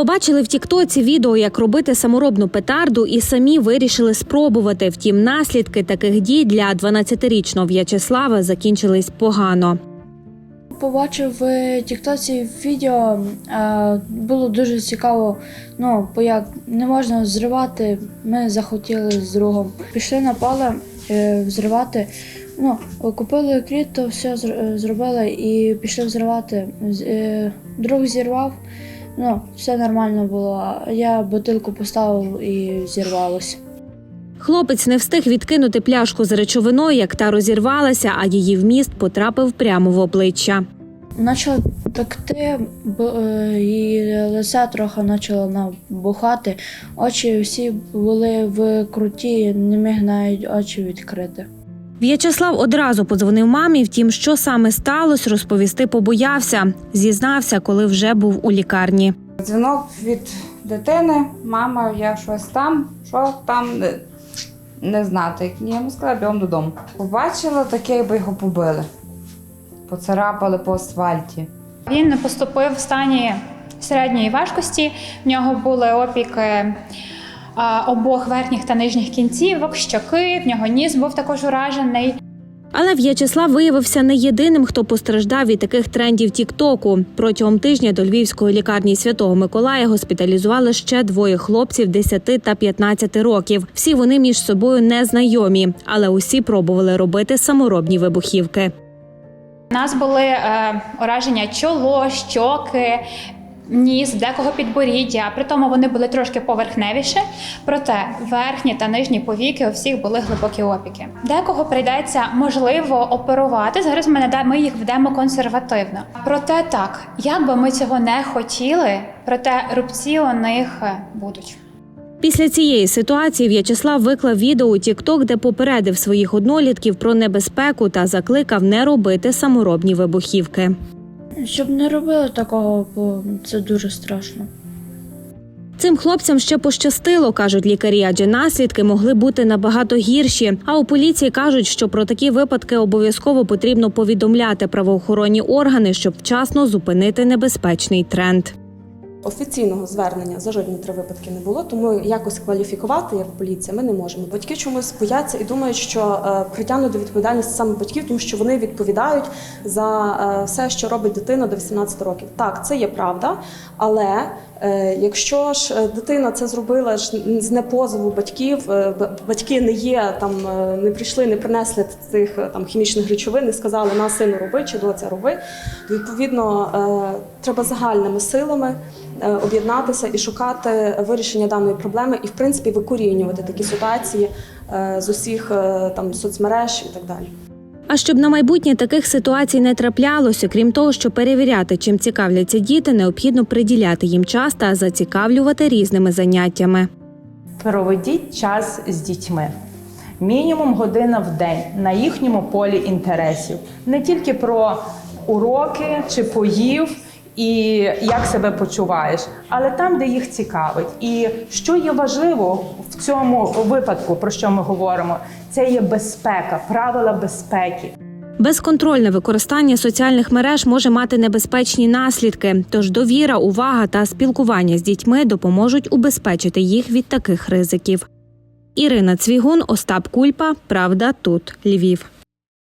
Побачили в Тіктоці відео, як робити саморобну петарду, і самі вирішили спробувати. Втім, наслідки таких дій для 12-річного В'ячеслава закінчились погано. Побачив в Тіктоці відео, е, було дуже цікаво. Ну, бо як не можна зривати, ми захотіли з другом. Пішли на поле е, взривати. Ну, купили кріт, то все е, зробили і пішли взривати. Друг зірвав, ну, все нормально було. Я бутилку поставив і зірвалося. Хлопець не встиг відкинути пляшку з речовиною, як та розірвалася, а її вміст потрапив прямо в обличчя. Почало пекти, бо, е, і лице трохи почало набухати. Очі всі були в круті, не міг навіть очі відкрити. В'ячеслав одразу подзвонив мамі. Втім, що саме сталося, розповісти побоявся. Зізнався, коли вже був у лікарні. Дзвінок від дитини, мама, я щось там, що там не, не знати. Ні, я йому сказала, бігом додому. Побачила таке, якби його побили. Поцарапали по асфальті. Він не поступив в стані середньої важкості. В нього були опіки обох верхніх та нижніх кінцівок, щоки, в нього ніс був також уражений. Але В'ячеслав виявився не єдиним, хто постраждав від таких трендів Тіктоку. Протягом тижня до Львівської лікарні Святого Миколая госпіталізували ще двоє хлопців 10 та 15 років. Всі вони між собою не знайомі, але усі пробували робити саморобні вибухівки. У нас були е, ураження чоло, щоки. Ніс, декого підборіддя, при тому вони були трошки поверхневіше, проте верхні та нижні повіки у всіх були глибокі опіки. Декого прийдеться можливо оперувати. Зараз ми нада- ми їх ведемо консервативно. Проте так, як би ми цього не хотіли, проте рубці у них е, будуть. Після цієї ситуації В'ячеслав виклав відео у TikTok, де попередив своїх однолітків про небезпеку та закликав не робити саморобні вибухівки. Щоб не робили такого, бо це дуже страшно. Цим хлопцям ще пощастило, кажуть лікарі, адже наслідки могли бути набагато гірші. А у поліції кажуть, що про такі випадки обов'язково потрібно повідомляти правоохоронні органи, щоб вчасно зупинити небезпечний тренд. Офіційного звернення за жодні три випадки не було, тому якось кваліфікувати як поліція ми не можемо. Батьки чомусь бояться і думають, що е, притягнуть до відповідальності саме батьків, тому що вони відповідають за е, все, що робить дитина до 18 років. Так, це є правда, але якщо ж е, дитина це зробила ж з непозову батьків, е, батьки не є там, е, не прийшли, не принесли цих е, там хімічних речовин, не сказали на сину роби чи доця роби, то відповідно е, треба загальними силами е, об'єднатися і шукати вирішення даної проблеми, і в принципі викорінювати такі ситуації е, з усіх е, там соцмереж і так далі. А щоб на майбутнє таких ситуацій не траплялося, крім того, що перевіряти, чим цікавляться діти, необхідно приділяти їм час та зацікавлювати різними заняттями. Проведіть час з дітьми. Мінімум година в день на їхньому полі інтересів. Не тільки про уроки чи поїв і як себе почуваєш, але там, де їх цікавить. І що є важливо в цьому випадку, про що ми говоримо, це є безпека, правила безпеки. Безконтрольне використання соціальних мереж може мати небезпечні наслідки. Тож довіра, увага та спілкування з дітьми допоможуть убезпечити їх від таких ризиків. Ірина Цвігун, Остап Кульпа. Правда, тут Львів.